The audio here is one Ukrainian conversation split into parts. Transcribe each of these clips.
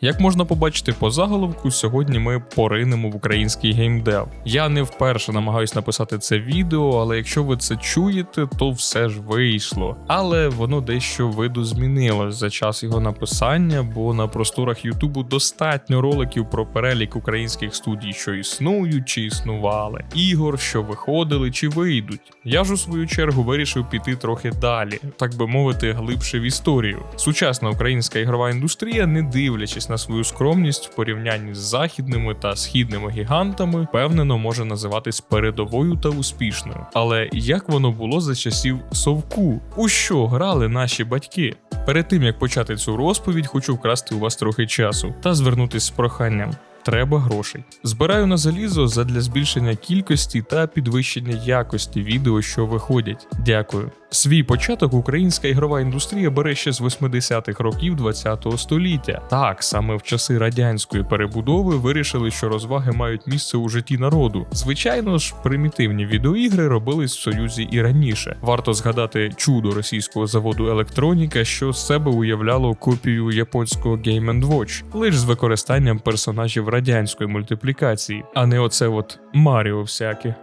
Як можна побачити по заголовку, сьогодні ми поринемо в український геймдев. Я не вперше намагаюсь написати це відео, але якщо ви це чуєте, то все ж вийшло. Але воно дещо виду змінилось за час його написання, бо на просторах Ютубу достатньо роликів про перелік українських студій, що існують чи існували, ігор, що виходили чи вийдуть. Я ж у свою чергу вирішив піти трохи далі, так би мовити, глибше в історію. Сучасна українська ігрова індустрія, не дивлячись на свою скромність в порівнянні з західними та східними гігантами, впевнено може називатись передовою та успішною. Але як воно було за часів совку? У що грали наші батьки? Перед тим як почати цю розповідь, хочу вкрасти у вас трохи часу та звернутись з проханням. Треба грошей. Збираю на залізо задля збільшення кількості та підвищення якості відео, що виходять. Дякую. Свій початок українська ігрова індустрія бере ще з 80-х років 20-го століття. Так, саме в часи радянської перебудови вирішили, що розваги мають місце у житті народу. Звичайно ж, примітивні відеоігри робились в Союзі і раніше. Варто згадати чудо російського заводу Електроніка, що з себе уявляло копію японського Game Watch, лише з використанням персонажів радянської мультиплікації, а не оце от Маріо всяке.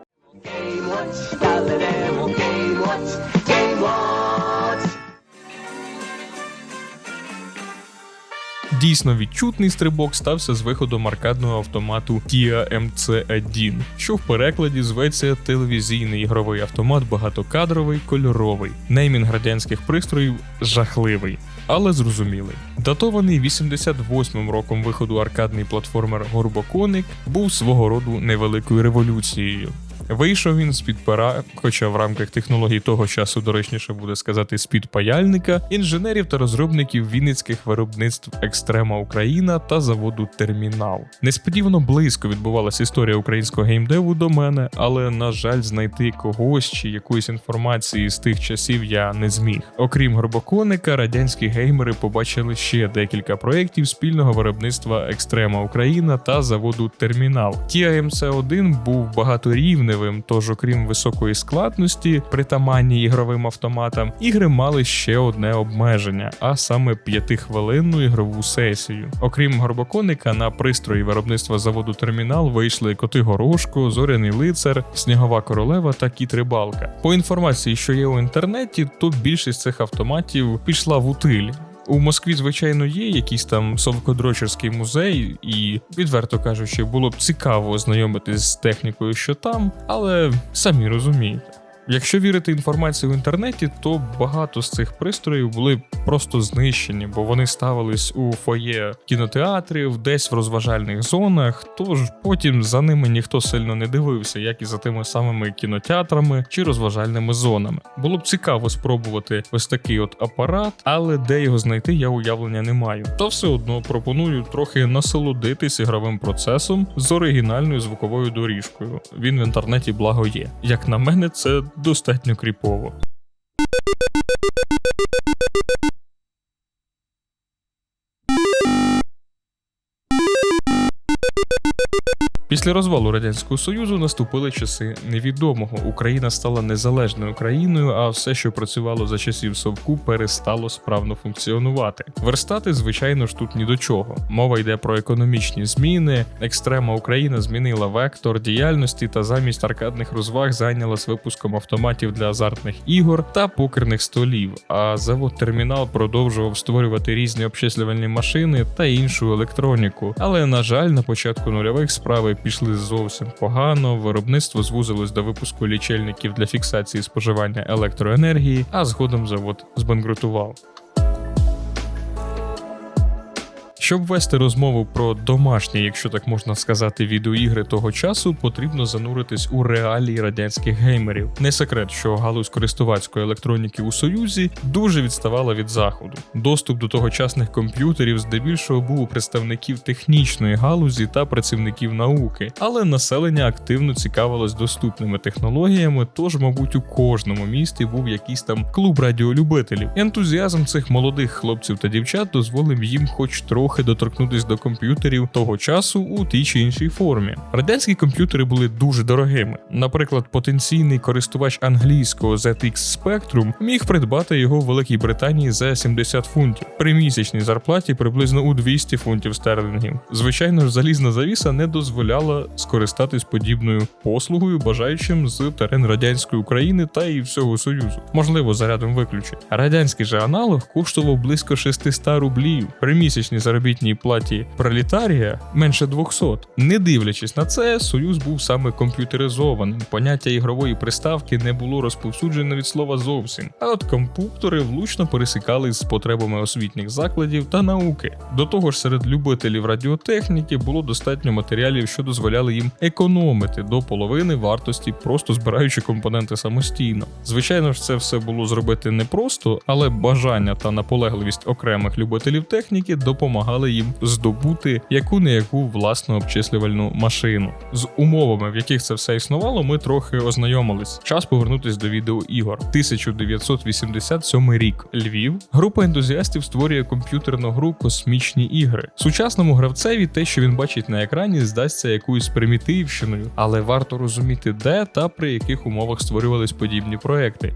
Дійсно відчутний стрибок стався з виходом аркадного автомату TIA MC1, що в перекладі зветься телевізійний ігровий автомат багатокадровий кольоровий. Неймінг радянських пристроїв жахливий. Але зрозумілий. Датований 88-м роком виходу аркадний платформер Горбоконик був свого роду невеликою революцією. Вийшов він з-під пера, хоча в рамках технологій того часу доречніше буде сказати з-під паяльника, інженерів та розробників вінницьких виробництв Екстрема Україна та заводу Термінал. Несподівано близько відбувалася історія українського геймдеву до мене, але на жаль, знайти когось чи якоїсь інформації з тих часів я не зміг. Окрім Горбоконика, радянські геймери побачили ще декілька проєктів спільного виробництва Екстрема Україна та заводу Термінал. TIMC 1 був багаторівневим, тож, окрім високої складності, притаманні ігровим автоматам, ігри мали ще одне обмеження, а саме п'ятихвилинну ігрову сесію. Окрім Горбоконика, на пристрої виробництва заводу Термінал вийшли Коти Горошко, Зоряний лицар, Снігова королева та Кіт Рибалка. По інформації, що є у інтернеті, то більшість цих автоматів пішла в утиль. У Москві, звичайно, є якийсь там совкодрочерський музей, і, відверто кажучи, було б цікаво ознайомитись з технікою, що там, але самі розумієте. Якщо вірити інформації в інтернеті, то багато з цих пристроїв були просто знищені, бо вони ставились у фоє кінотеатрів, десь в розважальних зонах. Тож потім за ними ніхто сильно не дивився, як і за тими самими кінотеатрами чи розважальними зонами. Було б цікаво спробувати ось такий от апарат, але де його знайти, я уявлення не маю. Та все одно пропоную трохи насолодитись ігровим процесом з оригінальною звуковою доріжкою. Він в інтернеті благо є. Як на мене, це достатньо кріпово. Після розвалу радянського союзу наступили часи невідомого. Україна стала незалежною країною, а все, що працювало за часів совку, перестало справно функціонувати. Верстати, звичайно ж, тут ні до чого. Мова йде про економічні зміни. Екстрема Україна змінила вектор діяльності та замість аркадних розваг зайнялась випуском автоматів для азартних ігор та покерних столів. А завод термінал продовжував створювати різні обчислювальні машини та іншу електроніку. Але на жаль, на початку нульових справи пішли зовсім погано. Виробництво звузилось до випуску лічильників для фіксації споживання електроенергії, а згодом завод збанкрутував. Щоб вести розмову про домашні, якщо так можна сказати, відеоігри того часу, потрібно зануритись у реалії радянських геймерів. Не секрет, що галузь користувацької електроніки у Союзі дуже відставала від заходу. Доступ до тогочасних комп'ютерів здебільшого був у представників технічної галузі та працівників науки, але населення активно цікавилось доступними технологіями, тож, мабуть, у кожному місті був якийсь там клуб радіолюбителів. Ентузіазм цих молодих хлопців та дівчат дозволив їм, хоч трохи трохи доторкнутися до комп'ютерів того часу у тій чи іншій формі. Радянські комп'ютери були дуже дорогими. Наприклад, потенційний користувач англійського ZX Spectrum міг придбати його в Великій Британії за 70 фунтів при місячній зарплаті приблизно у 200 фунтів стерлінгів. Звичайно ж, залізна завіса не дозволяла скористатись подібною послугою бажаючим з терен радянської України та і всього Союзу. Можливо, зарядом виключить. Радянський же аналог коштував близько 600 рублів при місячній заробітній платі пролетарія менше 200. Не дивлячись на це, Союз був саме комп'ютеризованим. Поняття ігрової приставки не було розповсюджене від слова зовсім. А от комп'ютери влучно пересікались з потребами освітніх закладів та науки. До того ж, серед любителів радіотехніки було достатньо матеріалів, що дозволяли їм економити до половини вартості, просто збираючи компоненти самостійно. Звичайно ж, це все було зробити непросто, але бажання та наполегливість окремих любителів техніки допомагали їм здобути яку не яку власну обчислювальну машину. З умовами, в яких це все існувало, ми трохи ознайомились. Час повернутись до відеоігор. 1987 рік. Львів. Група ентузіастів створює комп'ютерну гру Космічні ігри. Сучасному гравцеві те, що він бачить на екрані, здасться якоюсь примітивщиною, але варто розуміти, де та при яких умовах створювались подібні проекти.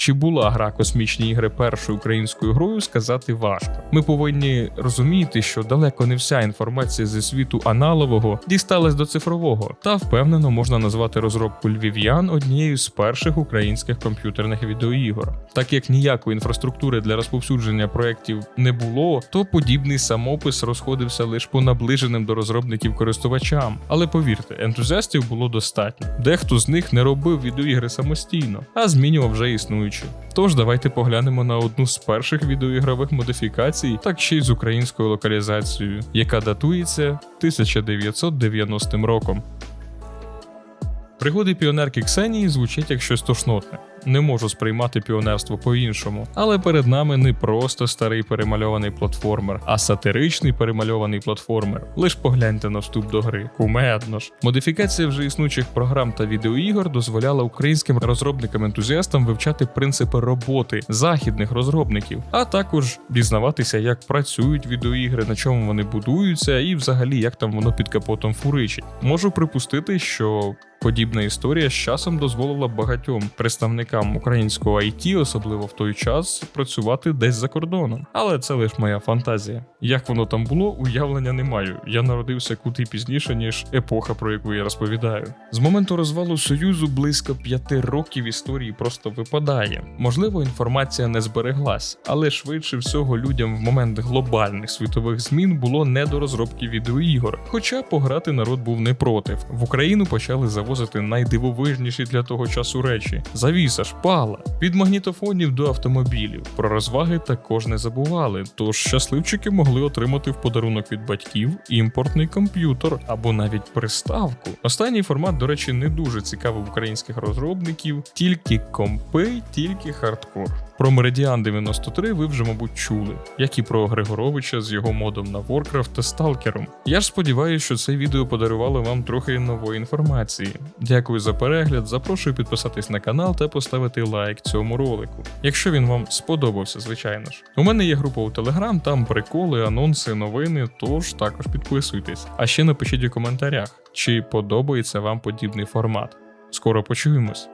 Чи була гра космічні ігри першою українською грою, сказати важко. Ми повинні розуміти, що далеко не вся інформація зі світу аналового дісталась до цифрового, та впевнено можна назвати розробку львів'ян однією з перших українських комп'ютерних відеоігор. Так як ніякої інфраструктури для розповсюдження проєктів не було, то подібний самопис розходився лише по наближеним до розробників користувачам. Але повірте, ентузіастів було достатньо. Дехто з них не робив відеоігри самостійно, а змінював вже існуючі. Тож давайте поглянемо на одну з перших відеоігрових модифікацій, так ще й з українською локалізацією, яка датується 1990 роком. Пригоди піонерки Ксенії звучать як щось тошнотне. Не можу сприймати піонерство по-іншому, але перед нами не просто старий перемальований платформер, а сатиричний перемальований платформер. Лиш погляньте на вступ до гри. Кумедно ж. Модифікація вже існуючих програм та відеоігор дозволяла українським розробникам-ентузіастам вивчати принципи роботи західних розробників, а також дізнаватися, як працюють відеоігри, на чому вони будуються, і взагалі як там воно під капотом фуричить. Можу припустити, що Подібна історія з часом дозволила багатьом представникам українського IT, особливо в той час, працювати десь за кордоном. Але це лише моя фантазія. Як воно там було, уявлення не маю. Я народився куди пізніше, ніж епоха, про яку я розповідаю. З моменту розвалу Союзу близько п'яти років історії просто випадає. Можливо, інформація не збереглась, але швидше всього людям в момент глобальних світових змін було не до розробки відеоігор. Хоча пограти народ був не проти. В Україну почали завозити найдивовижніші для того часу речі: завіса, шпала, від магнітофонів до автомобілів. Про розваги також не забували, тож щасливчики могли отримати в подарунок від батьків імпортний комп'ютер або навіть приставку. Останній формат, до речі, не дуже цікавий українських розробників, тільки компи, тільки хардкор. Про Meridian 93 ви вже, мабуть, чули, як і про Григоровича з його модом на Warcraft та Сталкером. Я ж сподіваюся, що це відео подарувало вам трохи нової інформації. Дякую за перегляд, запрошую підписатись на канал та поставити лайк цьому ролику. Якщо він вам сподобався, звичайно ж. У мене є група у Telegram, там приколи, анонси, новини, тож також підписуйтесь. А ще напишіть у коментарях, чи подобається вам подібний формат. Скоро почуємось.